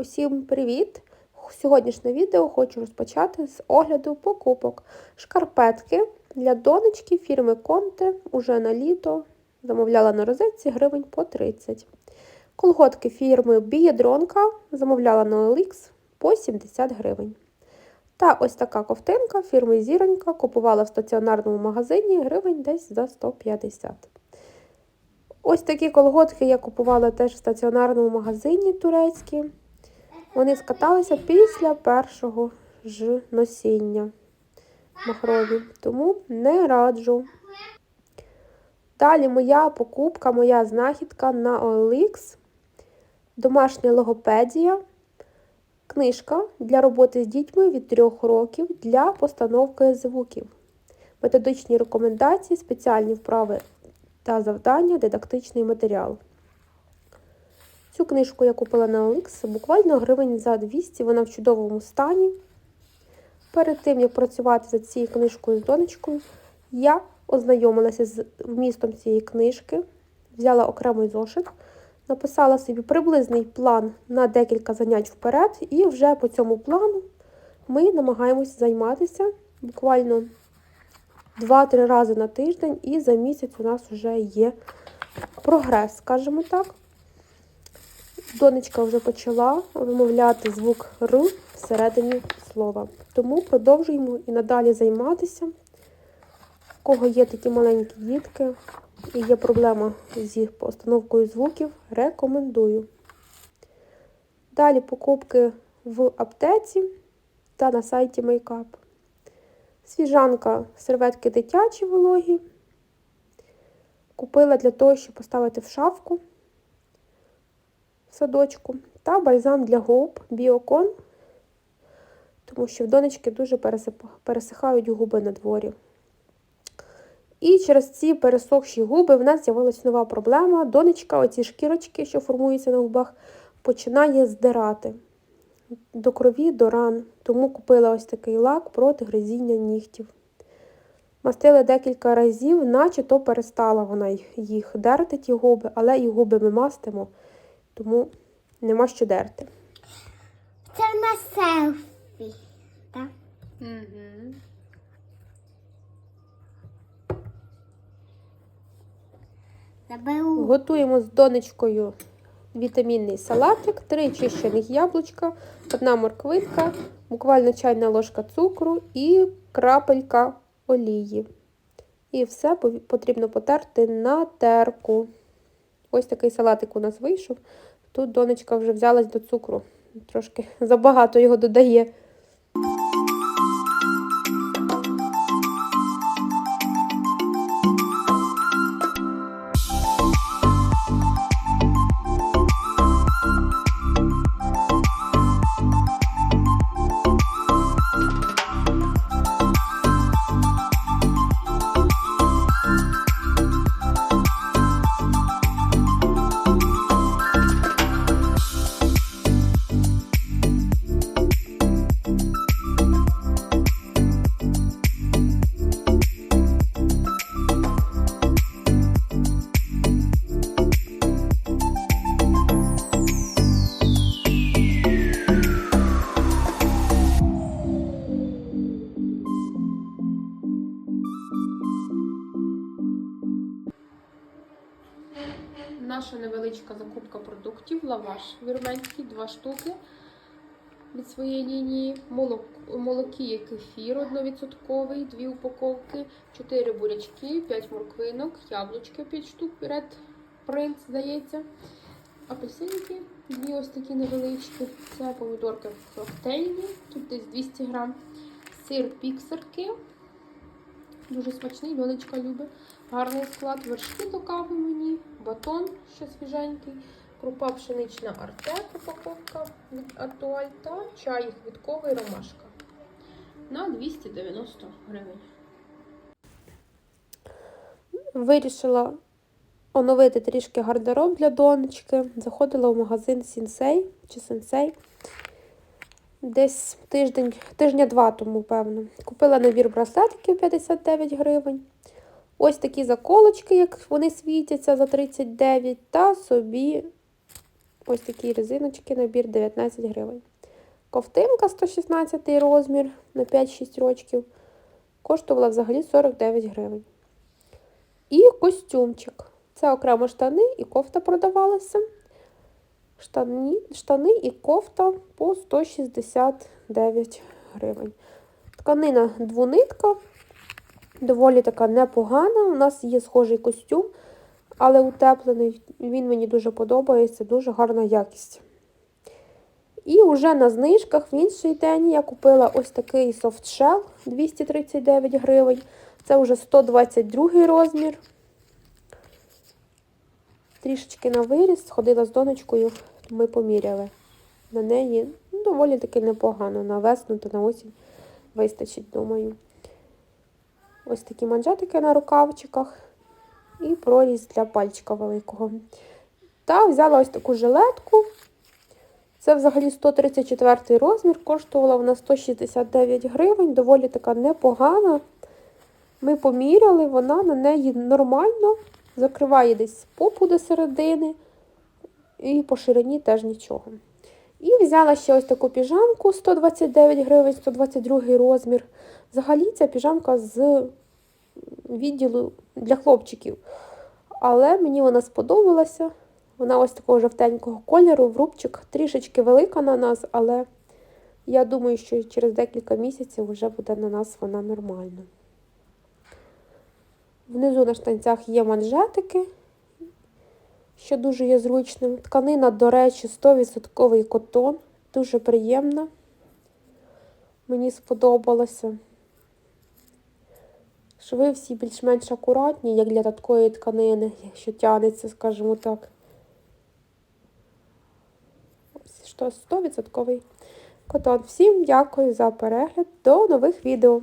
Усім привіт! Сьогоднішнє відео хочу розпочати з огляду покупок. Шкарпетки для донечки фірми Конте уже на літо. Замовляла на розетці гривень по 30. Колготки фірми Бієдронка замовляла на OLX по 70 гривень. Та ось така ковтинка фірми Зіронька купувала в стаціонарному магазині гривень десь за 150. Ось такі колготки я купувала теж в стаціонарному магазині турецькі. Вони скаталися після першого ж носіння махрові, тому не раджу. Далі моя покупка, моя знахідка на OLX. Домашня логопедія. Книжка для роботи з дітьми від 3 років для постановки звуків. Методичні рекомендації, спеціальні вправи та завдання, дидактичний матеріал. Цю книжку я купила на OLX буквально гривень за 200, вона в чудовому стані. Перед тим, як працювати за цією книжкою з донечкою, я ознайомилася з вмістом цієї книжки, взяла окремий зошит, написала собі приблизний план на декілька занять вперед, і вже по цьому плану ми намагаємося займатися буквально 2-3 рази на тиждень, і за місяць у нас вже є прогрес, скажімо так. Донечка вже почала вимовляти звук Р всередині слова. Тому продовжуємо і надалі займатися. У кого є такі маленькі дітки і є проблема зі постановкою звуків, рекомендую. Далі покупки в аптеці та на сайті Makeup. Свіжанка серветки дитячі вологі. Купила для того, щоб поставити в шафку садочку та бальзам для губ Біокон, тому що в донечки дуже пересихають губи на дворі. І через ці пересохші губи в нас з'явилася нова проблема. Донечка, оці шкірочки, що формуються на губах, починає здирати до крові, до ран. Тому купила ось такий лак проти гризіння нігтів. Мастила декілька разів, наче то перестала вона їх дерти, ті губи, але і губи ми мастимо тому нема що дерти. Це в нас селфі, так? Угу. Заберу. Готуємо з донечкою вітамінний салатик, три чищених яблучка, одна морквинка, буквально чайна ложка цукру і крапелька олії. І все потрібно потерти на терку. Ось такий салатик у нас вийшов. Тут донечка вже взялась до цукру. Трошки забагато його додає. Закупка продуктів, лаваш вірменський, два штуки від своєї лінії, молок, молокі кефір 1%, дві упаковки, 4 бурячки, 5 морквинок, яблучки 5 штук, Red Prince, здається, апельсинки, дві ось такі невеличкі, це помідорки коктейльні, тут десь 200 грам, сир піксерки, дуже смачний, донечка любить. Гарний склад, вершки до кави мені, батон ще свіженький, крупа пшенична артек, упаковка від Атуаль та чай квітковий ромашка на 290 гривень. Вирішила оновити трішки гардероб для донечки. Заходила в магазин Сінсей чи Сенсей. Десь тиждень, тижня-два тому, певно. Купила набір браслетиків 59 гривень. Ось такі заколочки, як вони світяться за 39, та собі Ось такі резиночки, набір 19 гривень. Ковтинка 116 розмір на 5-6 рочків. Коштувала взагалі 49 гривень. І костюмчик. Це окремо штани і кофта продавалися. Штани, штани і кофта по 169 гривень. Тканина двунитка, доволі така непогана. У нас є схожий костюм, але утеплений. Він мені дуже подобається, дуже гарна якість. І вже на знижках в інший день я купила ось такий софтшел 239 гривень. Це вже 122 розмір. Трішечки на виріс, ходила з донечкою, ми поміряли. На неї ну, доволі таки непогано. На весну та на осінь вистачить, думаю. Ось такі манжетики на рукавчиках і проріз для пальчика великого. Та взяла ось таку жилетку. Це взагалі 134 розмір, коштувала вона 169 гривень, доволі така непогана. Ми поміряли, вона на неї нормально, закриває десь попу до середини, і по ширині теж нічого. І взяла ще ось таку піжамку 129 гривень, 122 розмір. Взагалі ця піжамка з відділу для хлопчиків. Але мені вона сподобалася. Вона ось такого жовтенького кольору, в рубчик, трішечки велика на нас, але я думаю, що через декілька місяців вже буде на нас вона нормальна. Внизу на штанцях є манжетики, що дуже є зручним. Тканина, до речі, 100% котон, дуже приємна. Мені сподобалося. Шви всі більш-менш акуратні, як для такої тканини, якщо тягнеться, скажімо так. Ось що 100% котон. Всім дякую за перегляд. До нових відео.